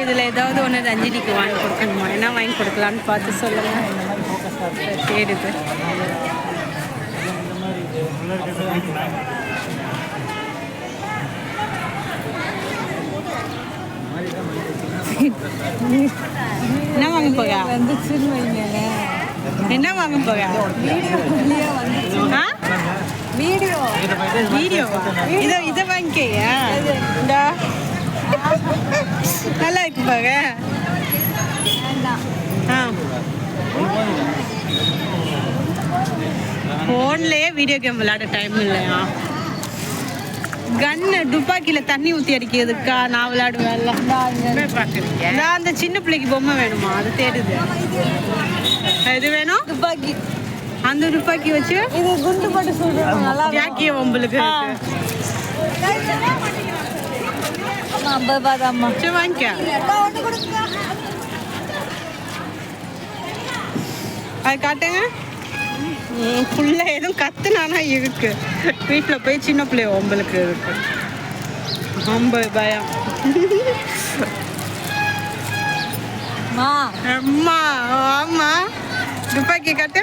இதில் ஏதாவது ஒன்று ரஞ்சினிக்கு வாங்கி கொடுக்கணுமா? என்ன வாங்கி கொடுக்கலான்னு பார்த்து சொல்லுங்க. தேடுது என்ன வாங்க போக என்ன வாங்க போக வீடியோ வந்துச்சு. ஆ? வீடியோ. வீடியோ. இதை இதை வாங்கிக்கையா? இந்தா. இருக்கு பாக ஃபோன்லேயே வீடியோ கேம் விளையாட டைம் இல்லையா? கன்னு துப்பாக்கியில் தண்ணி ஊற்றி அடிக்கிறதுக்கா நான் விளையாடுவேன்ல. நான் அந்த சின்ன பிள்ளைக்கு பொம்மை வேணுமா? அது தேடுது. எது வேணும்? துப்பாக்கி. அந்த துப்பாக்கி வச்சு? இது குண்டு போட்டு சொல்றோம் நல்லா யாக்கிய உங்களுக்கு. அம்மா ஐம்பது பாதாம்மா சரி வாங்கிக்க. அது காட்டுங்க. புள்ள எதுவும் கத்துனானா இருக்கு. வீட்டில் போய் சின்ன பிள்ளைய உங்களுக்கு இருக்கு. ரொம்ப பயம். அம்மா ஆமா. துப்பாக்கி காட்டு.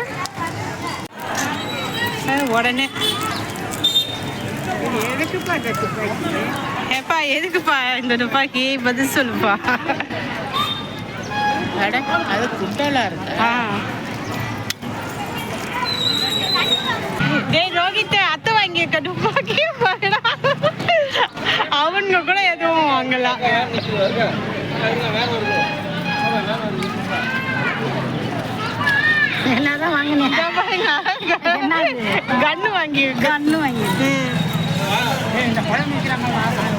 உடனே. ஏப்பா எதுக்குப்பா இந்த துப்பாக்கி? பதில் சொல்லுப்பா. அட அது குட்டலா இருக்கு. ஆ. டேய் ரோஹித் அத்தை வாங்கியிருக்க துப்பாக்கி பாருடா. அவனுங்க கூட எதுவும் வாங்கலாம் என்னதான் வாங்கினேன் கன்னு வாங்கி கண்ணு வாங்கி இந்த பழம் விற்கிறாங்க